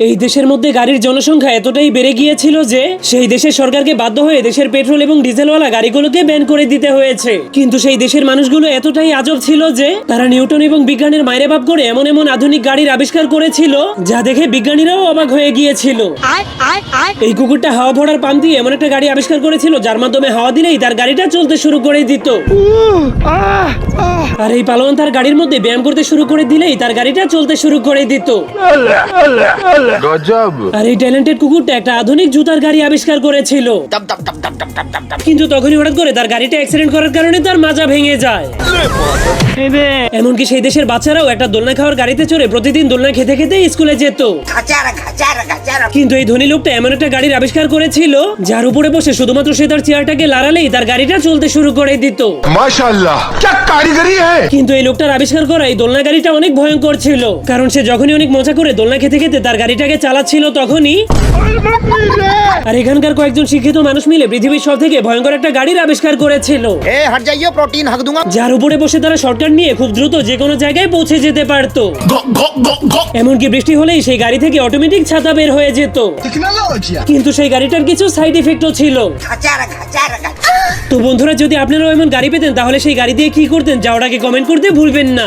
এই দেশের মধ্যে গাড়ির জনসংখ্যা এতটাই বেড়ে গিয়েছিল যে সেই দেশের সরকারকে বাধ্য হয়ে দেশের পেট্রোল এবং ডিজেলওয়ালা গাড়িগুলোকে ব্যান করে দিতে হয়েছে। কিন্তু সেই দেশের মানুষগুলো এতটাই আজব ছিল যে তারা নিউটন এবং বিজ্ঞানের মায়ের বাপ করে এমন এমন আধুনিক গাড়ির আবিষ্কার করেছিল যা দেখে বিজ্ঞানীরাও অবাক হয়ে গিয়েছিল। এই কুকুরটা হাওয়া ভরার পাম্প দিয়ে এমন একটা গাড়ি আবিষ্কার করেছিল যার মাধ্যমে হাওয়া দিলেই তার গাড়িটা চলতে শুরু করে দিত। আর এই পালোয়ান তার গাড়ির মধ্যে ব্যায়াম করতে শুরু করে দিলেই তার গাড়িটা চলতে শুরু করে দিত। গজব। আর এই ট্যালেন্টেড কুকুরটা একটা আধুনিক জুতার গাড়ি আবিষ্কার করেছিল। কিন্তু তখনই হঠাৎ করে তার গাড়িটা অ্যাক্সিডেন্ট করার কারণে তার মাজা ভেঙে যায়। এমনকি সেই দেশের বাচ্চারাও একটা দোলনা খাওয়ার গাড়িতে চড়ে প্রতিদিন দোলনা খেতে খেতে স্কুলে যেত. কিন্তু এই ধনী লোকটা এমন একটা গাড়ির আবিষ্কার করেছিল যার উপরে বসে শুধুমাত্র সে তার চেয়ারটাকে লাড়ালেই তার গাড়িটা চলতে শুরু করে দিত। মাশাআল্লাহ। क्या कारीगरी है কিন্তু এই লোকটার আবিষ্কার করা এই দোলনা গাড়িটা অনেক ভয়ঙ্কর ছিল কারণ সে যখনই অনেক মজা করে দোলনা খেতে খেতে তার গাড়িটাকে চালাচ্ছিল তখনই আর এখানকার কয়েকজন শিক্ষিত মানুষ মিলে পৃথিবীর সব থেকে ভয়ঙ্কর একটা গাড়ির আবিষ্কার করেছিল ए हट जाइए प्रोटीन हक दूंगा যার উপরে বসে তারা শর্টকাট নিয়ে খুব দ্রুত যে কোনো জায়গায় পৌঁছে যেতে পারতো এমনকি বৃষ্টি হলেই সেই গাড়ি থেকে অটোমেটিক ছাতা বের হয়ে যেত কিন্তু সেই গাড়িটার কিছু সাইড ইফেক্টও ছিল cachara, cachara, cachara. তো বন্ধুরা, যদি আপনারাও এমন গাড়ি পেতেন, তাহলে সেই গাড়ি দিয়ে কি করতেন? যাওয়ার আগে কমেন্ট করতে ভুলবেন না।